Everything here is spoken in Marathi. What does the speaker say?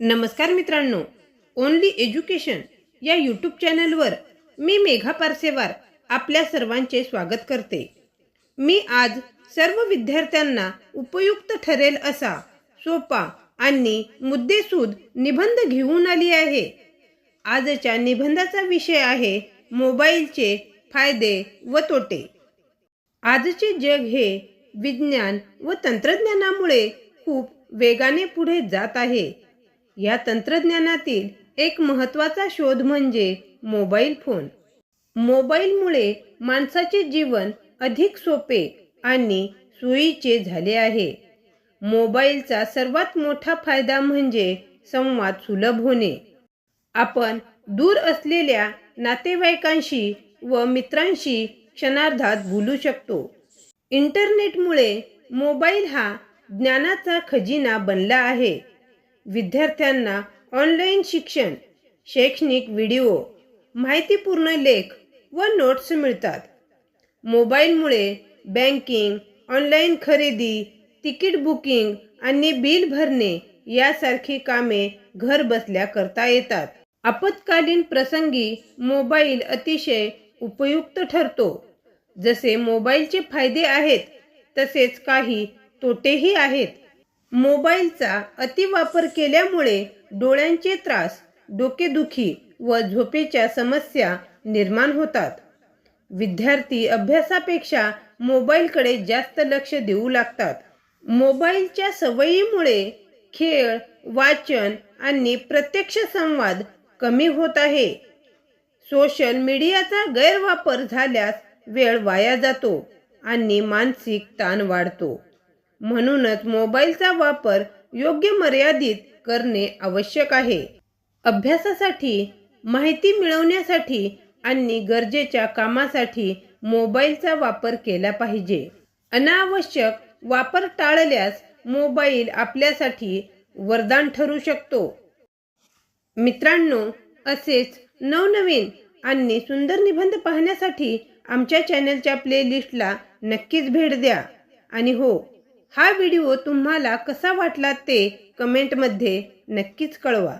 नमस्कार मित्रांनो ओनली एज्युकेशन या यूट्यूब चॅनलवर मी मेघा पारसेवार आपल्या सर्वांचे स्वागत करते. मी आज सर्व विद्यार्थ्यांना उपयुक्त ठरेल असा सोपा आणि मुद्देसूद निबंध घेऊन आली आहे. आजच्या निबंधाचा विषय आहे मोबाईलचे फायदे व तोटे. आजचे जग हे विज्ञान व तंत्रज्ञानामुळे खूप वेगाने पुढे जात आहे. या तंत्रज्ञानातील एक महत्त्वाचा शोध म्हणजे मोबाईल फोन. मोबाईलमुळे माणसाचे जीवन अधिक सोपे आणि सोयीचे झाले आहे. मोबाईलचा सर्वात मोठा फायदा म्हणजे संवाद सुलभ होणे. आपण दूर असलेल्या नातेवाईकांशी व मित्रांशी क्षणार्धात बोलू शकतो. इंटरनेटमुळे मोबाईल हा ज्ञानाचा खजिना बनला आहे. विद्यार्थ्यांना ऑनलाईन शिक्षण शैक्षणिक व्हिडिओ माहितीपूर्ण लेख व नोट्स मिळतात. मोबाईलमुळे बँकिंग ऑनलाईन खरेदी तिकीट बुकिंग आणि बिल भरणे यासारखी कामे घर बसल्या करता येतात. आपत्कालीन प्रसंगी मोबाईल अतिशय उपयुक्त ठरतो. जसे मोबाईलचे फायदे आहेत तसेच काही तोटेही आहेत. मोबाईलचा अतिवापर केल्यामुळे डोळ्यांचे त्रास डोकेदुखी व झोपेच्या समस्या निर्माण होतात. विद्यार्थी अभ्यासापेक्षा मोबाईलकडे जास्त लक्ष देऊ लागतात. मोबाईलच्या सवयीमुळे खेळ वाचन आणि प्रत्यक्ष संवाद कमी होत आहे. सोशल मीडियाचा गैरवापर झाल्यास वेळ वाया जातो आणि मानसिक ताण वाढतो. म्हणूनच मोबाईलचा वापर योग्य मर्यादित करणे आवश्यक आहे. अभ्यासासाठी माहिती मिळवण्यासाठी आणि गरजेच्या कामासाठी मोबाईलचा वापर केला पाहिजे. अनावश्यक वापर टाळल्यास मोबाईल आपल्यासाठी वरदान ठरू शकतो. मित्रांनो असेच नवनवीन आणि सुंदर निबंध पाहण्यासाठी आमच्या चॅनलच्या प्लेलिस्टला नक्कीच भेट द्या. आणि हो हा व्हिडिओ तुम्हाला कसा वाटला ते कमेंटमध्ये नक्कीच कळवा.